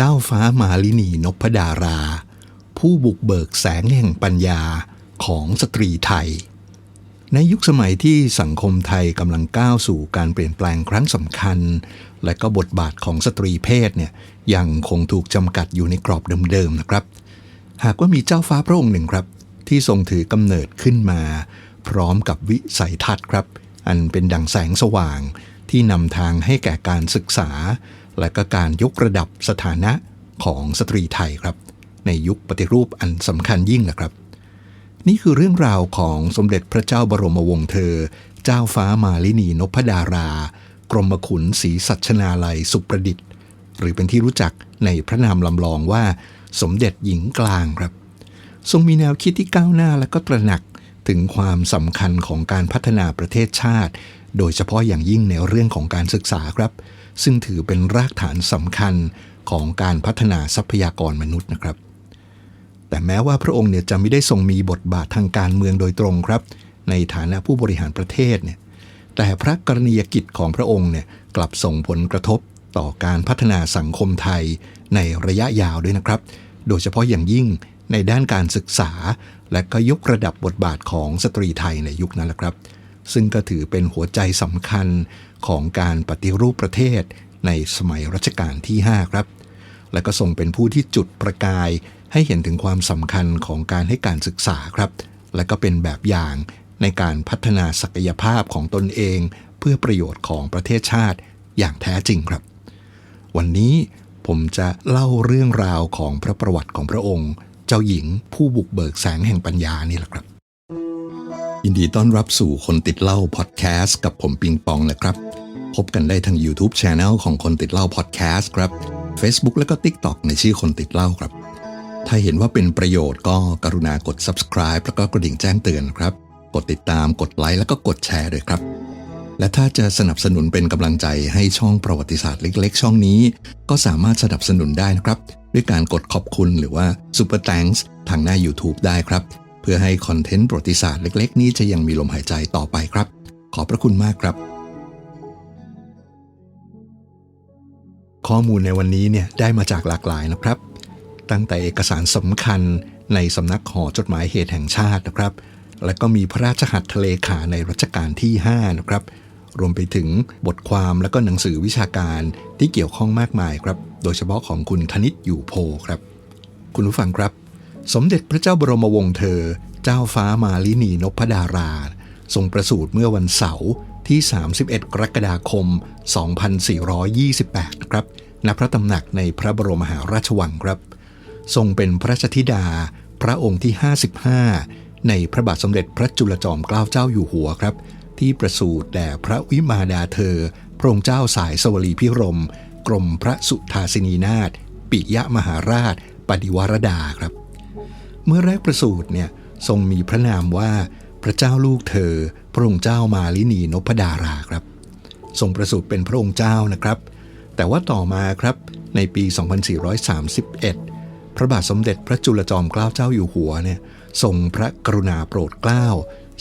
เจ้าฟ้ามาลินีนพดารา ผู้บุกเบิกแสงแห่งปัญญาของสตรีไทย ในยุคสมัยที่สังคมไทยกำลังก้าวสู่การเปลี่ยนแปลงครั้งสำคัญ และก็บทบาทของสตรีเพศเนี่ยยังคงถูกจำกัดอยู่ในกรอบเดิมๆนะครับ หากว่ามีเจ้าฟ้าพระองค์หนึ่งครับ ที่ทรงถือกำเนิดขึ้นมา พร้อมกับวิสัยทัศน์ครับ อันเป็นดังแสงสว่างที่นำทางให้แก่การศึกษา และก็การยกระดับสถานะของสตรีไทยครับ ในยุคปฏิรูปอันสำคัญยิ่งนะครับ นี่คือเรื่องราวของสมเด็จพระเจ้าบรมวงศ์เธอ เจ้าฟ้ามาลินีนพดารากรมขุนศรีสัชนาลัยสุประดิษฐ์ หรือเป็นที่รู้จักในพระนามลำลองว่า สมเด็จหญิงกลางครับ ทรงมีแนวคิดที่ก้าวหน้าและก็ตระหนักถึงความสำคัญของการพัฒนาประเทศชาติ โดยเฉพาะอย่างยิ่งในเรื่องของการศึกษาครับ ซึ่งถือเป็นรากฐานสำคัญของการพัฒนาทรัพยากรมนุษย์นะครับ แต่แม้ว่าพระองค์เนี่ยจะไม่ได้ทรงมีบทบาททางการเมืองโดยตรงครับ ในฐานะผู้บริหารประเทศเนี่ยแต่พระกรณียกิจของพระองค์เนี่ยกลับส่งผลกระทบต่อการพัฒนาสังคมไทยในระยะยาวด้วยนะครับ โดยเฉพาะอย่างยิ่งในด้านการศึกษา และก็ยกระดับบทบาทของสตรีไทยในยุคนั้นแหละครับ ซึ่งก็ถือเป็นหัวใจสำคัญของการปฏิรูปประเทศในสมัยรัชกาลที่ 5 ครับ และก็ทรงเป็นผู้ที่จุดประกายให้เห็นถึงความสำคัญของการให้การศึกษาครับ และก็เป็นแบบอย่างในการพัฒนาศักยภาพของตนเอง เพื่อประโยชน์ของประเทศชาติอย่างแท้จริงครับ วันนี้ผมจะเล่าเรื่องราวของพระประวัติของพระองค์ เจ้าหญิงผู้บุกเบิกแสงแห่งปัญญานี่แหละครับ ยินดีต้อนรับสู่คนติดเล่าพอดแคสต์กับผมปิงปองนะครับ พบกันได้ทาง YouTube Channel ของคนติดเล่าพอดแคสต์ครับ Facebook และก็ TikTok ในชื่อคนติดเล่าครับ ถ้าเห็นว่าเป็นประโยชน์ก็กรุณากด subscribe แล้วก็กระดิ่งแจ้งเตือนครับ กดติดตามกดไลค์แล้วก็กดแชร์ด้วยครับ และถ้าจะสนับสนุนเป็นกำลังใจให้ช่องประวัติศาสตร์เล็ก ๆ ช่องนี้ ก็สามารถสนับสนุนได้นะครับ ด้วยการกดขอบคุณหรือว่า Super Thanks ทางหน้า YouTube ได้ครับ เพื่อให้คอนเทนต์ประวัติศาสตร์เล็ก ๆ นี้จะยังมีลมหายใจต่อไปครับ ขอบพระคุณมากครับ ข้อมูลในวันนี้เนี่ยได้มาจากหลากหลายนะครับ ตั้งแต่เอกสารสำคัญในสำนักหอจดหมายเหตุแห่งชาตินะครับ และก็มีพระราชหัตถเลขาในรัชกาลที่ 5 นะครับรวมไปถึงบทความและก็หนังสือวิชาการที่เกี่ยวข้องมากมายครับ โดยเฉพาะของคุณธนิตอยู่โพครับ คุณผู้ฟังครับ สมเด็จพระเจ้าบรมวงศ์เธอ เจ้าฟ้ามาลินีนพดารา ทรงประสูติเมื่อวันเสาร์ที่ 31 กรกฎาคม 2428นะครับ ณ พระตำหนักในพระบรมมหาราชวังครับ ทรงเป็นพระราชธิดา พระองค์ที่ 55 ในพระบาทสมเด็จพระจุลจอมเกล้าเจ้าอยู่หัวครับ ที่ประสูติแด่พระวิมาดาเธอ พระองค์เจ้าสายสวลีพิรม กรมพระสุทาสินีนาถปิยมหาราช ปฏิวรดาครับ เมื่อแรกประสูติเนี่ยทรงมีพระนามว่าพระเจ้าลูกเธอ พระองค์เจ้ามาลินีนพดาราครับ ทรงประสูติเป็นพระองค์เจ้านะครับ แต่ว่าต่อมาครับในปี 2431 พระบาทสมเด็จพระจุลจอมเกล้าเจ้าอยู่หัวเนี่ยทรงพระกรุณาโปรดเกล้า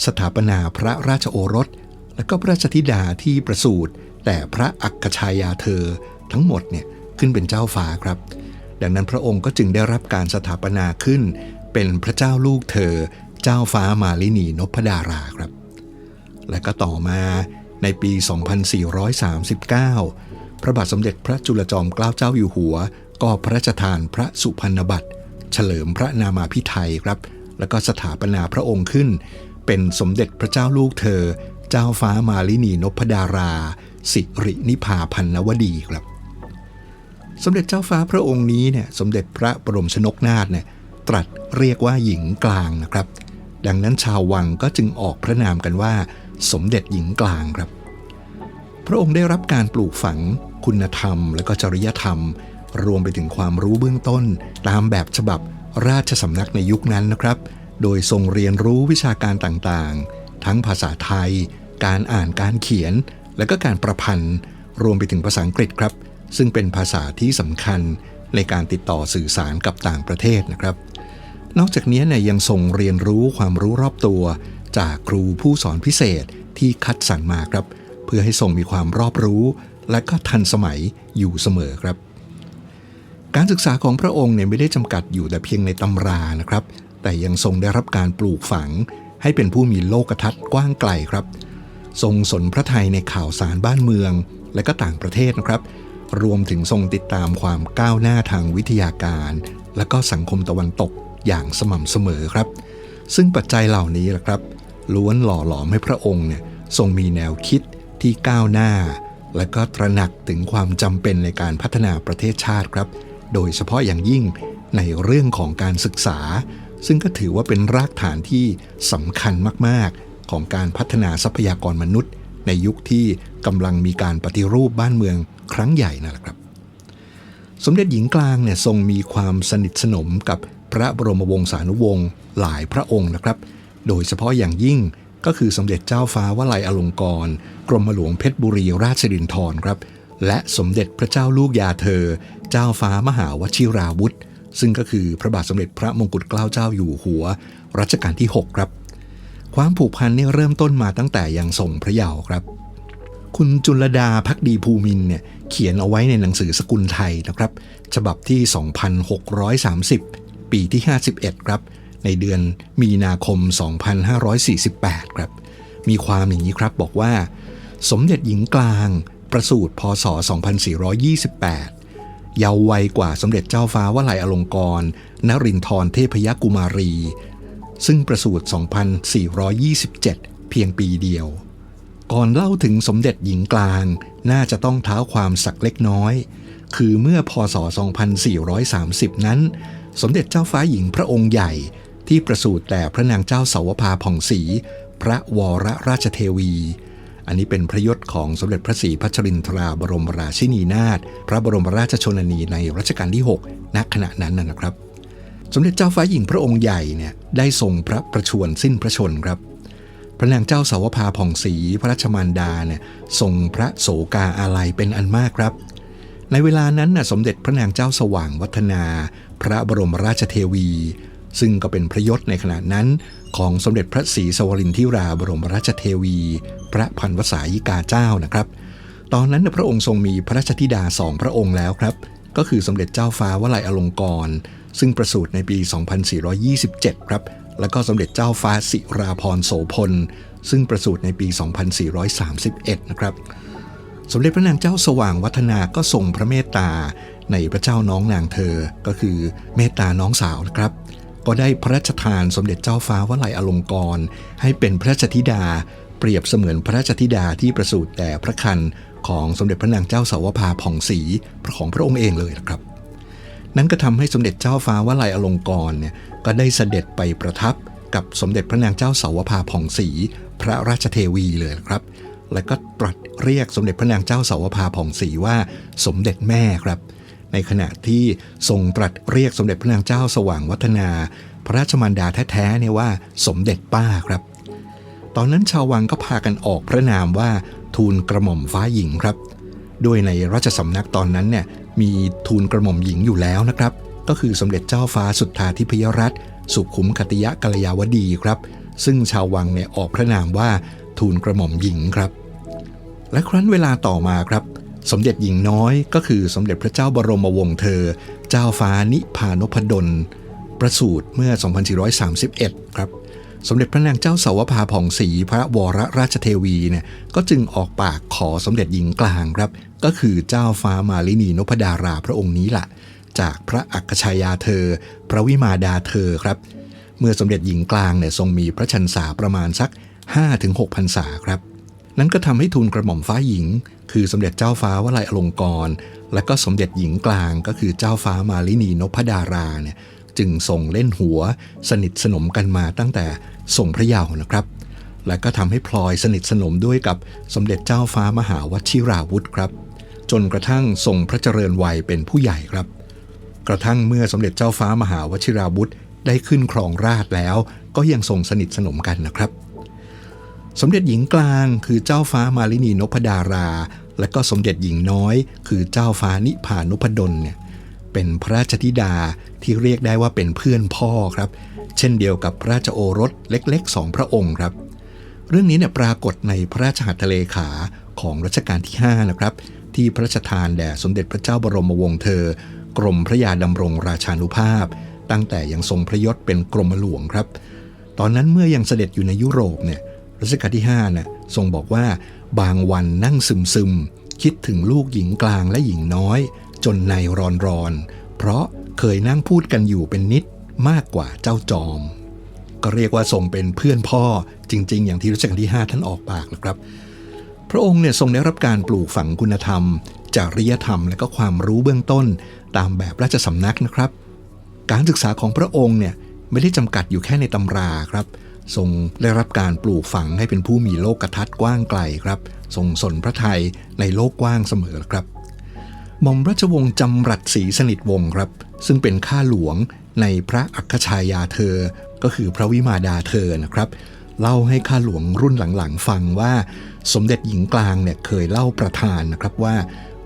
สถาปนาพระราชโอรส และก็พระราชธิดาที่ประสูติแต่พระอัคคชายาเธอทั้งหมดเนี่ยขึ้นเป็นเจ้าฟ้าครับ ดังนั้นพระองค์ก็จึงได้รับการสถาปนาขึ้น เป็นพระเจ้าลูกเธอ เจ้าฟ้ามาลินีนพดาราครับ และก็ต่อมาในปี 2439 พระบาทสมเด็จพระจุลจอมเกล้าเจ้าอยู่หัว ก็พระราชทานพระสุพรรณบัตร เฉลิมพระนามาพิไทยครับ แล้วก็สถาปนาพระองค์ขึ้น เป็นสมเด็จพระเจ้าลูกเธอ เจ้าฟ้ามาลินีนพดารา สิรินิพาพันนวดีครับ สมเด็จเจ้าฟ้าพระองค์นี้เนี่ย สมเด็จพระบรมชนกนาถเนี่ย ตรัสเรียกว่าหญิงกลางนะครับ ดังนั้นชาววังก็จึงออกพระนามกันว่า สมเด็จหญิงกลางครับ พระองค์ได้รับการปลูกฝังคุณธรรม และก็จริยธรรม รวมไปถึงความรู้เบื้องต้น ตามแบบฉบับราชสำนักในยุคนั้นนะครับ โดยทรงเรียนรู้วิชาการต่างๆ ทั้งภาษาไทย การอ่านการเขียน และก็การประพันธ์รวมไปถึงภาษาอังกฤษครับ ซึ่งเป็นภาษาที่สำคัญในการติดต่อสื่อสารกับต่างประเทศนะครับ นอกจากนี้เนี่ยยังทรงเรียนรู้ความรู้รอบตัว จากครูผู้สอนพิเศษที่คัดสรรมาครับ เพื่อให้ทรงมีความรอบรู้ และก็ทันสมัยอยู่เสมอครับ การศึกษาของพระองค์เนี่ยไม่ได้จำกัดอยู่แต่เพียงในตำรานะครับ แต่ยังทรงได้รับการปลูกฝัง ให้เป็นผู้มีโลกทัศน์กว้างไกลครับ ทรงสนพระไทยในข่าวสารบ้านเมือง และก็ต่างประเทศนะครับ รวมถึงทรงติดตามความก้าวหน้าทางวิทยาการ และก็สังคมตะวันตก อย่างสม่ำเสมอครับ ซึ่งปัจจัยเหล่านี้แหละครับ ล้วนหล่อหลอมให้พระองค์เนี่ยทรงมีแนวคิดที่ก้าวหน้า และก็ตระหนักถึงความจำเป็นในการพัฒนาประเทศชาติครับ โดยเฉพาะอย่างยิ่งในเรื่องของการศึกษา ซึ่งก็ถือว่าเป็นรากฐานที่สำคัญมากๆ ของการพัฒนาทรัพยากรมนุษย์ ในยุคที่กำลังมีการปฏิรูปบ้านเมืองครั้งใหญ่นั่นแหละครับ สมเด็จหญิงกลางเนี่ยทรงมีความสนิทสนมกับ พระบรมวงศานุวงศ์หลายพระองค์นะครับ โดยเฉพาะอย่างยิ่งก็คือสมเด็จเจ้าฟ้าวลัยอลงกร กรมหลวงเพชรบุรีราชดินทรครับ และสมเด็จพระเจ้าลูกยาเธอ เจ้าฟ้ามหาวชิราวุธ ซึ่งก็คือพระบาทสมเด็จพระมงกุฎเกล้าเจ้าอยู่หัว รัชกาลที่ 6 ครับ ความผูกพันนี่เริ่มต้นมาตั้งแต่ยังทรงพระเยาว์ครับ คุณจุลดาพักดีภูมินเนี่ยเขียนเอาไว้ในหนังสือสกุลไทยนะครับ ฉบับที่ 2630 ปีที่ 51 ครับ ในเดือนมีนาคม 2548 ครับ มีความอย่างนี้ครับบอกว่า สมเด็จหญิงกลาง ประสูติพศ 2428 เยาว์วัยกว่าสมเด็จเจ้าฟ้าวลัยอลงกรณ์นรินทรเทพยกุมารี ซึ่งประสูติ 2427 เพียงปีเดียว ก่อนเล่าถึงสมเด็จหญิงกลาง น่าจะต้องเท้าความสักเล็กน้อยคือเมื่อพศ 2430 นั้น สมเด็จเจ้าฟ้าหญิงพระองค์ใหญ่ที่ประสูติแต่พระนางเจ้าเสาวภาผ่องศรีพระวรราชเทวี อันนี้เป็นพระยศของสมเด็จพระศรีพัชรินทราบรมราชินีนาถพระบรมราชชนนีในรัชกาลที่ 6 ณขณะนั้นนะครับ สมเด็จเจ้าฟ้าหญิงพระองค์ใหญ่เนี่ยได้ทรงพระประชวรสิ้นพระชนครับ พระนางเจ้าสาวภาผ่องศรีพระราชมารดาเนี่ยทรงพระโสกาอาลัยเป็นอันมากครับ ในเวลานั้นน่ะสมเด็จพระนางเจ้าสว่างวัฒนา พระบรมราชเทวี ซึ่งก็เป็นพระยศในขณะนั้น ของสมเด็จพระศรีสวรินทิราบรมราชเทวี พระพันวษายิกาเจ้านะครับ ตอนนั้นพระองค์ทรงมีพระราชธิดาสองพระองค์แล้วครับ ก็คือสมเด็จเจ้าฟ้าวลัยอลงกร ซึ่งประสูติในปี 2427 ครับ แล้วก็สมเด็จเจ้าฟ้าสิราพรโสพล ซึ่งประสูติในปี 2431 นะครับสมเด็จพระนางเจ้าสว่างวัฒนาก็ทรงพระเมตตา ในพระเจ้าน้องนางเธอ ก็คือเมตตาน้องสาวนะครับ ก็ได้พระราชทานสมเด็จเจ้าฟ้าวลัยอลงกร ให้เป็นพระราชธิดา เปรียบเสมือนพระราชธิดาที่ประสูติแต่พระคันของสมเด็จพระนางเจ้าสาวภาผ่องศรีของพระองค์เองเลยนะครับ นั่นก็ทำให้สมเด็จเจ้าฟ้าวลัยอลงกรเนี่ยก็ได้เสด็จไปประทับกับสมเด็จพระนางเจ้าสาวภาผ่องศรีพระราชเทวีเลยนะครับ และก็ตรัสเรียกสมเด็จพระนางเจ้าสาวภาผ่องศรีว่าสมเด็จแม่ครับ ในขณะที่ทรงตรัสเรียกสมเด็จพระนางเจ้าสว่างวัฒนา พระราชมารดาแท้ๆเนี่ยว่าสมเด็จป้าครับ ตอนนั้นชาววังก็พากันออกพระนามว่าทูลกระหม่อมฟ้าหญิงครับโดยในราชสำนักตอนนั้นเนี่ยมีทูลกระหม่อมหญิงอยู่แล้วนะครับ ก็คือสมเด็จเจ้าฟ้าสุทธาธิพยรัตน์สุขุมคติยะกัลยาวดีครับ ซึ่งชาววังเนี่ยออกพระนามว่าทูลกระหม่อมหญิงครับ และครั้นเวลาต่อมาครับ สมเด็จหญิงน้อยก็คือสมเด็จพระเจ้าบรมวงศ์เธอ เจ้าฟ้านิพานพดล ประสูติเมื่อ 2431 ครับสมเด็จพระนางเจ้าสาวภาผ่องศรีพระวรราชเทวีเนี่ยก็จึงออกปากขอสมเด็จหญิงกลางครับ ก็คือเจ้าฟ้ามาลินีนพดาราพระองค์นี้แหละจากพระอักชายาเธอ พระวิมาดาเธอครับ เมื่อสมเด็จหญิงกลางเนี่ยทรงมีพระชันษาประมาณสัก 5-6พรรษาครับ นั้นก็ทำให้ทูลกระหม่อมฟ้าหญิง คือสมเด็จเจ้าฟ้าวลัยอลงกรณ์และก็สมเด็จหญิงกลางก็คือเจ้าฟ้ามาลินีนพดาราเนี่ยจึงส่งเล่นหัว สนิทสนมกันมาตั้งแต่ทรงพระเยาว์นะครับ และก็ทำให้พลอยสนิทสนมด้วยกับสมเด็จเจ้าฟ้ามหาวชิราวุธครับ จนกระทั่งทรงพระเจริญวัยเป็นผู้ใหญ่ครับ กระทั่งเมื่อสมเด็จเจ้าฟ้ามหาวชิราวุธได้ขึ้นครองราชแล้ว ก็ยังทรงสนิทสนมกันนะครับ สมเด็จหญิงกลางคือเจ้าฟ้ามาลินีนพดารา และก็สมเด็จหญิงน้อย คือเจ้าฟ้านิพานพดลเนี่ยเป็นพระราชธิดาที่เรียกได้ว่าเป็นเพื่อนพ่อครับ เช่นเดียวกับพระราชโอรสเล็กๆสองพระองค์ครับ เรื่องนี้เนี่ยปรากฏในพระราชหัตถเลขาของรัชกาลที่5นะครับ ที่พระราชทานแด่สมเด็จพระเจ้าบรมวงศ์เธอ กรมพระยาดำรงราชานุภาพ ตั้งแต่ยังทรงพระยศเป็นกรมหลวงครับ ตอนนั้นเมื่อยังเสด็จอยู่ในยุโรปเนี่ย รัชกาลที่5น่ะทรงบอกว่าบางวันนั่งซึมซึมคิดถึงลูกหญิงกลางและหญิงน้อย จนในรอนรอนเพราะเคยนั่งพูดกันอยู่เป็นนิดมากกว่าเจ้าจอม ก็เรียกว่าทรงเป็นเพื่อนพ่อจริง ๆ อย่างที่รัชกาลที่ 5 ท่านออกปากนะครับ พระองค์เนี่ยทรงได้รับการปลูกฝังคุณธรรม จริยธรรมและก็ความรู้เบื้องต้นตามแบบราชสำนักนะครับ การศึกษาของพระองค์เนี่ย ไม่ได้จำกัดอยู่แค่ในตำราครับทรงได้รับการปลูกฝังให้เป็นผู้มีโลกกระทัศน์กว้างไกลครับทรงสนพระไทยในโลกกว้างเสมอครับหม่อมราชวงศ์จำรัดศรีสนิทวงศ์ครับ ซึ่งเป็นข้าหลวงในพระอัคคชายาเธอ ก็คือพระวิมาดาเธอนะครับ เล่าให้ข้าหลวงรุ่นหลังๆ ฟังว่า สมเด็จหญิงกลางเนี่ยเคยเล่าประทานนะครับว่า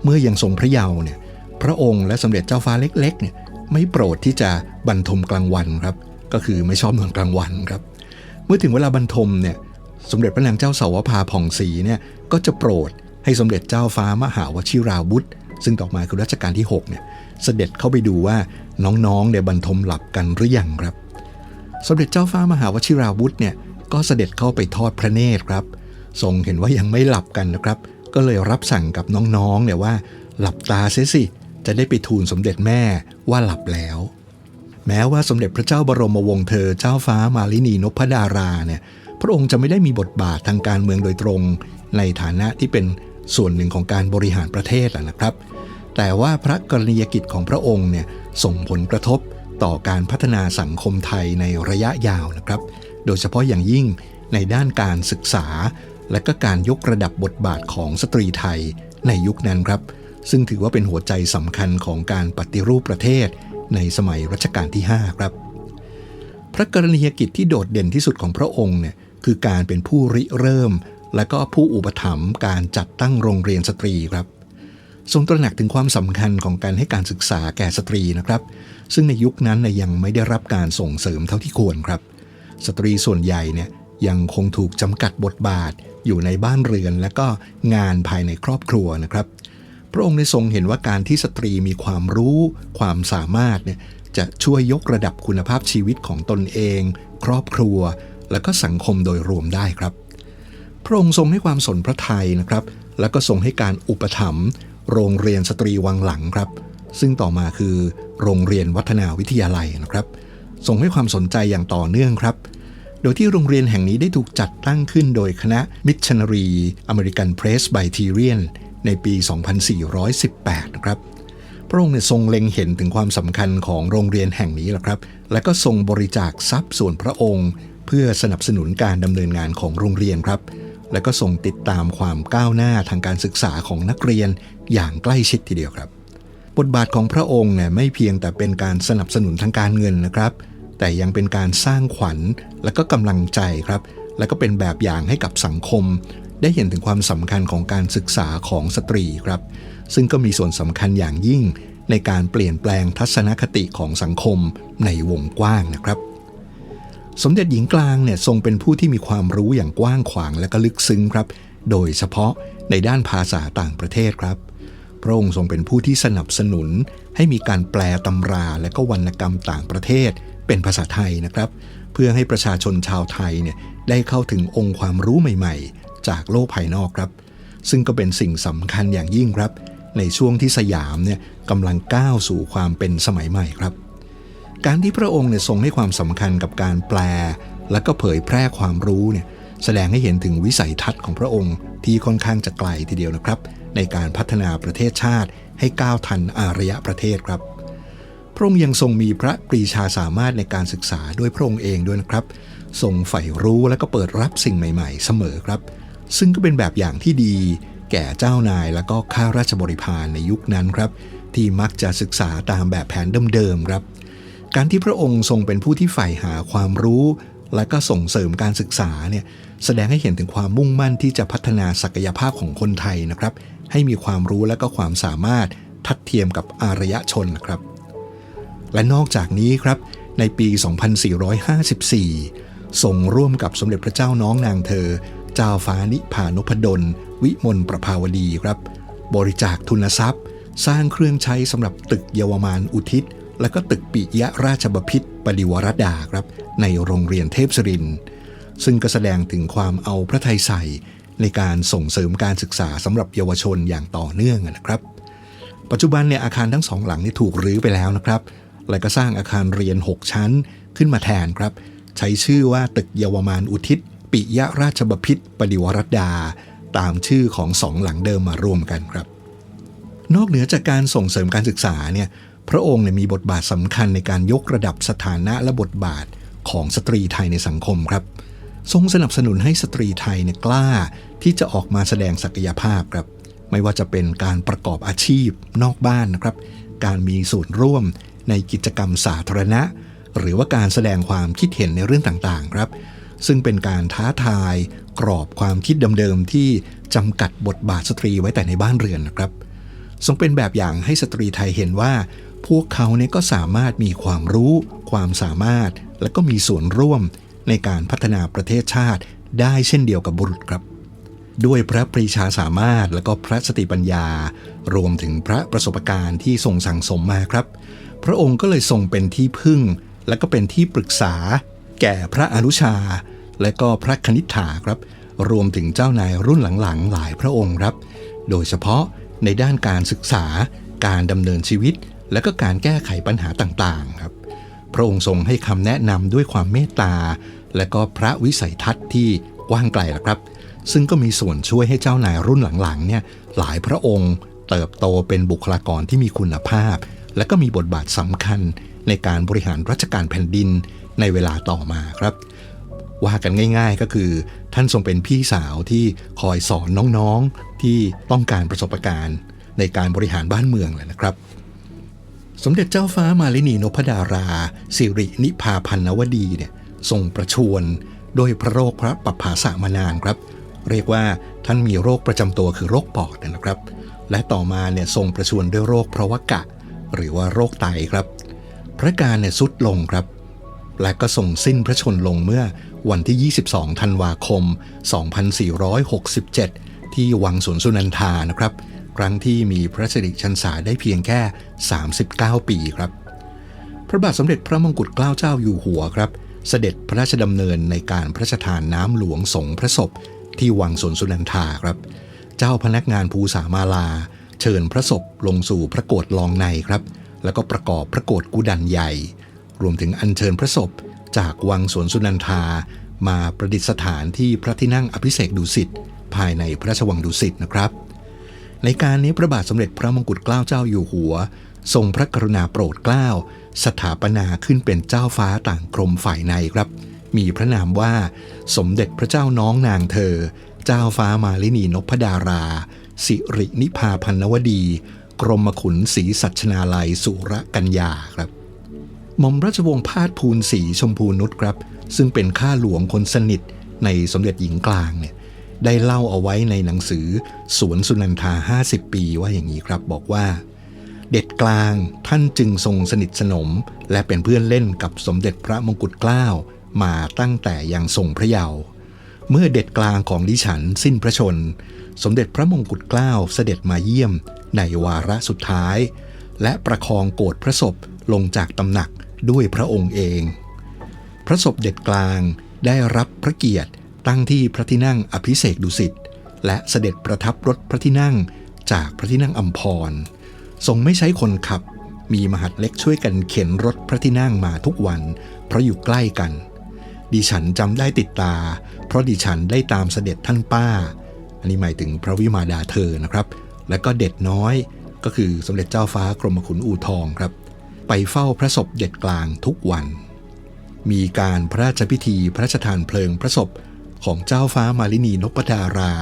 เมื่อยังทรงพระเยาว์เนี่ยพระองค์และสมเด็จเจ้าฟ้าเล็กๆเนี่ยไม่โปรดที่จะบรรทมกลางวันครับ ก็คือไม่ชอบนอนกลางวันครับ เมื่อถึงเวลาบรรทมเนี่ยสมเด็จพระนางเจ้าสาวภาผ่องศรีเนี่ยก็จะโปรดให้สมเด็จเจ้าฟ้ามหาวชิราวุธ ซึ่งต่อมาคือรัชกาลที่6เนี่ยเสด็จเข้าไปดูว่าน้องๆเนี่ยบรรทมหลับกันหรือยังครับ สมเด็จเจ้าฟ้ามหาวชิราวุธเนี่ยก็เสด็จเข้าไปทอดพระเนตรครับทรงเห็นว่ายังไม่หลับกันนะครับ ก็เลยรับสั่งกับน้องๆเนี่ยว่า หลับตาเสียสิจะได้ไปทูลสมเด็จแม่ว่าหลับแล้ว แม้ว่าสมเด็จพระเจ้าบรมวงศ์เธอเจ้าฟ้ามาลินีนพดาราเนี่ยพระองค์จะไม่ได้มีบทบาททางการเมืองโดยตรง ในฐานะที่เป็นส่วนหนึ่งของการบริหารประเทศนะครับ แต่ว่าพระกรณียกิจของพระองค์เนี่ยส่งผลกระทบต่อการพัฒนาสังคมไทยในระยะยาวนะครับ โดยเฉพาะอย่างยิ่งในด้านการศึกษา และก็การยกระดับบทบาทของสตรีไทยในยุคนั้นครับ ซึ่งถือว่าเป็นหัวใจสำคัญของการปฏิรูปประเทศ ในสมัยรัชกาลที่ 5 ครับ พระกรณียกิจที่โดดเด่นที่สุดของพระองค์เนี่ยคือการเป็นผู้ริเริ่ม และก็ผู้อุปถัมภ์การจัดตั้งโรงเรียนสตรีครับ ทรงตระหนักถึงความสำคัญของการให้การศึกษาแก่สตรีนะครับ ซึ่งในยุคนั้นนยยังไม่ได้รับการส่งเสริมเท่าที่ควรครับ สตรีส่วนใหญ่เนี่ยยังคงถูกจำกัดบทบาทอยู่ในบ้านเรือน และก็งานภายในครอบครัวนะครับ พระองค์ได้ทรงเห็นว่าการที่สตรีมีความรู้ ความสามารถเนี่ยจะช่วยยกระดับคุณภาพชีวิตของตนเอง ครอบครัว และก็สังคมโดยรวมได้ครับ พระองค์ทรงให้ความสนพระทัยนะครับ แล้วก็ทรงให้การอุปถัมภ์โรงเรียนสตรีวังหลังครับ ซึ่งต่อมาคือโรงเรียนวัฒนาวิทยาลัยนะครับทรงให้ความสนใจอย่างต่อเนื่องครับ โดยที่โรงเรียนแห่งนี้ได้ถูกจัดตั้งขึ้นโดยคณะ Missionary American Presbyterian ในปี 2418 นะครับ พระองค์ทรงเล็งเห็นถึงความสำคัญของโรงเรียนแห่งนี้แหละครับ และก็ทรงบริจาคทรัพย์ส่วนพระองค์ เพื่อสนับสนุนการดำเนินงานของโรงเรียนครับ และก็ทรงติดตามความก้าวหน้าทางการศึกษาของนักเรียนอย่างใกล้ชิดทีเดียวครับ บทบาทของพระองค์เนี่ยไม่เพียงแต่เป็นการสนับสนุนทางการเงินนะครับ แต่ยังเป็นการสร้างขวัญและก็กำลังใจครับ และก็เป็นแบบอย่างให้กับสังคม ได้เห็นถึงความสำคัญของการศึกษาของสตรีครับ ซึ่งก็มีส่วนสำคัญอย่างยิ่งในการเปลี่ยนแปลงทัศนคติของสังคมในวงกว้างนะครับ สมเด็จหญิงกลางเนี่ยทรงเป็นผู้ที่มีความรู้อย่างกว้างขวางและก็ลึกซึ้งครับ โดยเฉพาะในด้านภาษาต่างประเทศครับ พระองค์ทรงเป็นผู้ที่สนับสนุน ให้มีการแปลตำราและก็วรรณกรรมต่างประเทศ เป็นภาษาไทยนะครับ เพื่อให้ประชาชนชาวไทยเนี่ยได้เข้าถึงองค์ความรู้ใหม่ๆ จากโลกภายนอกครับ ซึ่งก็เป็นสิ่งสำคัญอย่างยิ่งครับ ในช่วงที่สยามเนี่ยกำลังก้าวสู่ความเป็นสมัยใหม่ครับ การที่พระองค์เนี่ยทรงให้ความสำคัญกับการแปล และก็เผยแพร่ความรู้เนี่ยแสดงให้เห็นถึงวิสัยทัศน์ของพระองค์ที่ค่อนข้างจะไกลทีเดียวนะครับ ในการพัฒนาประเทศชาติ ให้ก้าวทันอารยประเทศครับ พระองค์ยังทรงมีพระปรีชาสามารถในการศึกษาด้วยพระองค์เองด้วยนะครับทรงใฝ่รู้และก็เปิดรับสิ่งใหม่ ๆ เสมอครับ ซึ่งก็เป็นแบบอย่างที่ดีแก่เจ้านายและก็ข้าราชบริพารในยุคนั้นครับ ที่มักจะศึกษาตามแบบแผนเดิมๆครับ การที่พระองค์ทรงเป็นผู้ที่ใฝ่หาความรู้ และก็ส่งเสริมการศึกษาเนี่ยแสดงให้เห็นถึงความมุ่งมั่นที่จะพัฒนาศักยภาพของคนไทยนะครับ ให้มีความรู้และก็ความสามารถทัดเทียมกับอารยชนนะครับ และนอกจากนี้ครับในปี 2454ทรงร่วมกับสมเด็จพระเจ้าน้องนางเธอ เจ้าฟ้านิพานพดล วิมลประภาวดีครับ บริจาคทุนทรัพย์ สร้างเครื่องใช้สำหรับตึกเยาวมานอุทิศ และก็ตึกปิยะราชบพิตรปริวรดาครับ ในโรงเรียนเทพศริน ซึ่งก็แสดงถึงความเอาพระไทยใส่ในการส่งเสริมการศึกษาสำหรับเยาวชนอย่างต่อเนื่องนะครับ ปัจจุบันเนี่ยอาคารทั้งสองหลังนี่ถูกรื้อไปแล้วนะครับ และก็สร้างอาคารเรียน 6 ชั้นขึ้นมาแทนครับ ใช้ชื่อว่าตึกเยาวมานอุทิศ ปิยราชบพิตรปริวรดา ตามชื่อของสองหลังเดิมมารวมกันครับ นอกเหนือจากการส่งเสริมการศึกษาเนี่ยพระองค์เนี่ยมีบทบาทสำคัญในการยกระดับสถานะและบทบาทของสตรีไทยในสังคมครับ ทรงสนับสนุนให้สตรีไทยเนี่ยกล้าที่จะออกมาแสดงศักยภาพครับ ไม่ว่าจะเป็นการประกอบอาชีพนอกบ้านนะครับ การมีส่วนร่วมในกิจกรรมสาธารณะ หรือว่าการแสดงความคิดเห็นในเรื่องต่างๆ ครับ ซึ่งเป็นการท้าทายกรอบความคิดเดิมๆที่จำกัดบทบาทสตรีไว้แต่ในบ้านเรือนนะครับทรงเป็นแบบอย่างให้สตรีไทยเห็นว่า พวกเขาเนี่ยก็สามารถมีความรู้ ความสามารถ และก็มีส่วนร่วมในการพัฒนาประเทศชาติได้เช่นเดียวกับบุรุษครับ ด้วยพระปรีชาสามารถและก็พระสติปัญญา รวมถึงพระประสบการณ์ที่ทรงสั่งสมมาครับ พระองค์ก็เลยทรงเป็นที่พึ่ง และก็เป็นที่ปรึกษา แก่พระอนุชา และก็พระคณิษฐาครับ รวมถึงเจ้านายรุ่นหลังๆ หลายพระองค์ครับ โดยเฉพาะในด้านการศึกษา การดำเนินชีวิต และก็การแก้ไขปัญหาต่างๆครับ พระองค์ทรงให้คำแนะนำด้วยความเมตตา และก็พระวิสัยทัศน์ที่กว้างไกลละครับ ซึ่งก็มีส่วนช่วยให้เจ้านายรุ่นหลังๆเนี่ยหลายพระองค์เติบโตเป็นบุคลากรที่มีคุณภาพ และก็มีบทบาทสำคัญในการบริหารราชการแผ่นดิน ในเวลาต่อมาครับ ว่ากันง่ายๆก็คือ ท่านทรงเป็นพี่สาวที่คอยสอนน้องๆที่ต้องการประสบการณ์ในการบริหารบ้านเมืองเลยนะครับ สมเด็จเจ้าฟ้ามาลินีนพดารา สิรินิพาพันนวดีเนี่ยทรงประชวรโดยพระโรคพระปัปภาสะมานานครับ เรียกว่าท่านมีโรคประจำตัวคือโรคปอดนะครับ และต่อมาเนี่ยทรงประชวรด้วยโรคพระวกะ หรือว่าโรคไตครับ พระการเนี่ยสุดลงครับ และก็ส่งสิ้นพระชนลงเมื่อวันที่ 22 ธันวาคม 2467 ที่วังสวนสุนันทานะครับ ครั้งที่มีพระสิริชันษาได้เพียงแค่ 39 ปีครับ พระบาทสมเด็จพระมงกุฎเกล้าเจ้าอยู่หัวครับ เสด็จพระราชดำเนินในการพระราชทานน้ำหลวงสงพระศพ ที่วังสวนสุนันทาครับ เจ้าพนักงานภูสามาลา เชิญพระศพลงสู่พระโกฏลองในครับ แล้วก็ประกอบพระโกฏกุดันใหญ่ รวมถึงอัญเชิญพระศพ จากวังสวนสุนันทา มาประดิษฐานที่พระที่นั่งอภิเษกดุสิตภายในพระราชวังดุสิตนะครับ ในการนี้พระบาทสมเด็จพระมงกุฎเกล้าเจ้าอยู่หัว ทรงพระกรุณาโปรดเกล้า สถาปนาขึ้นเป็นเจ้าฟ้าต่างกรมฝ่ายในครับ มีพระนามว่าสมเด็จพระเจ้าน้องนางเธอ เจ้าฟ้ามาลินีนพดารา สิรินิพาพันวดี กรมขุนศรีสัชนาลัยสุรกัญญาครับ หม่อมราชวงศ์พาดภูลศรีชมพูนุชครับ ซึ่งเป็นข้าหลวงคนสนิทในสมเด็จหญิงกลางเนี่ยได้เล่าเอาไว้ในหนังสือสวนสุนันทา 50 ปีว่าอย่างนี้ครับบอกว่า เด็ดกลางท่านจึงทรงสนิทสนม และเป็นเพื่อนเล่นกับสมเด็จพระมงกุฎเกล้ามาตั้งแต่ยังทรงพระเยาว์เมื่อเด็ดกลางของดิฉันสิ้นพระชน สมเด็จพระมงกุฎเกล้าเสด็จมาเยี่ยมในวาระสุดท้าย และประคองโกรธพระศพ ลงจากตำหนักด้วยพระองค์เอง พระศพเด็ดกลางได้รับพระเกียรติตั้งที่พระที่นั่งอภิเษกดุสิตและเสด็จประทับรถพระที่นั่งจากพระที่นั่งอัมพร ทรงไม่ใช้คนขับ มีมหัดเล็กช่วยกันเข็นรถพระที่นั่งมาทุกวัน เพราะอยู่ใกล้กัน ดิฉันจำได้ติดตา เพราะดิฉันได้ตามเสด็จท่านป้า อันนี้หมายถึงพระวิมาดาเธอนะครับ และก็เด็ดน้อยก็คือสมเด็จเจ้าฟ้ากรมขุนอูทองครับ ไปเฝ้าพระศพเด็ดกลางทุกวัน มีการพระราชพิธีพระราชทานเพลิงพระศพของเจ้าฟ้ามาลินีนพดารา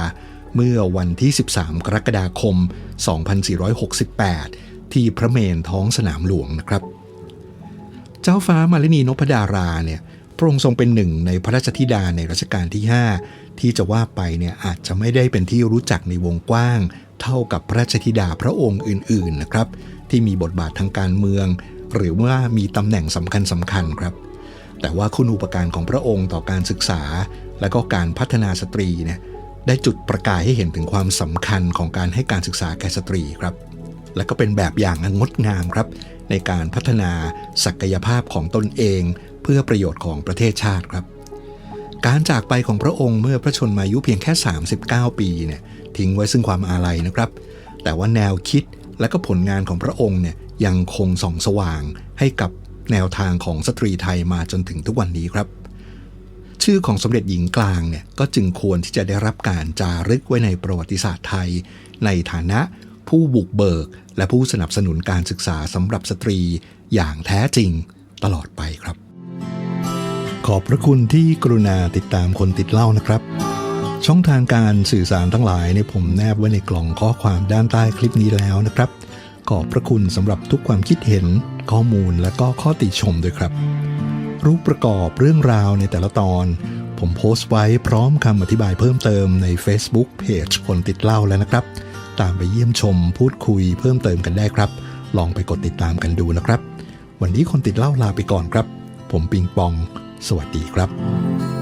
เมื่อวันที่ 13 กรกฎาคม 2468 ที่พระเมนท้องสนามหลวงนะครับ เจ้าฟ้ามาลินีนพดาราเนี่ยพระองค์ทรงเป็นหนึ่งในพระราชธิดาในรัชกาลที่ 5 ที่จะว่าไปเนี่ยอาจจะไม่ได้เป็นที่รู้จักในวงกว้าง เท่ากับพระราชธิดาพระองค์อื่นๆนะครับ ที่มีบทบาททางการเมือง หรือว่ามีตำแหน่งสำคัญสำคัญครับ แต่ว่าคุณูปการของพระองค์ต่อการศึกษา และก็การพัฒนาสตรีเนี่ยได้จุดประกายให้เห็นถึงความสำคัญของการให้การศึกษาแก่สตรีครับ และก็เป็นแบบอย่างอันงดงามครับ ในการพัฒนาศักยภาพของตนเอง เพื่อประโยชน์ของประเทศชาติครับ การจากไปของพระองค์เมื่อพระชนมายุเพียงแค่ 39 ปีเนี่ยทิ้งไว้ซึ่งความอาลัยนะครับ แต่ว่าแนวคิด และก็ผลงานของพระองค์เนี่ยยังคงส่องสว่างให้กับแนวทางของสตรีไทยมาจนถึงทุกวันนี้ครับ ชื่อของสมเด็จหญิงกลางเนี่ยก็จึงควรที่จะได้รับการจารึกไว้ในประวัติศาสตร์ไทย ในฐานะผู้บุกเบิก และผู้สนับสนุนการศึกษาสำหรับสตรีอย่างแท้จริงตลอดไปครับ ขอบพระคุณที่กรุณาติดตามคนติดเล่านะครับ ช่องทางการสื่อสารทั้งหลายเนี่ยผมแนบไว้ในกล่องข้อความด้านใต้คลิปนี้แล้วนะครับ ขอบพระคุณสำหรับทุกความคิดเห็น ข้อมูลและก็ข้อติชมด้วยครับ รูปประกอบเรื่องราวในแต่ละตอน ผมโพสต์ไว้พร้อมคำอธิบายเพิ่มเติมใน Facebook Page คนติดเล่าแล้วนะครับ ตามไปเยี่ยมชมพูดคุยเพิ่มเติมกันได้ครับ ลองไปกดติดตามกันดูนะครับ วันนี้คนติดเล่าลาไปก่อนครับ ผมปิงปอง สวัสดีครับ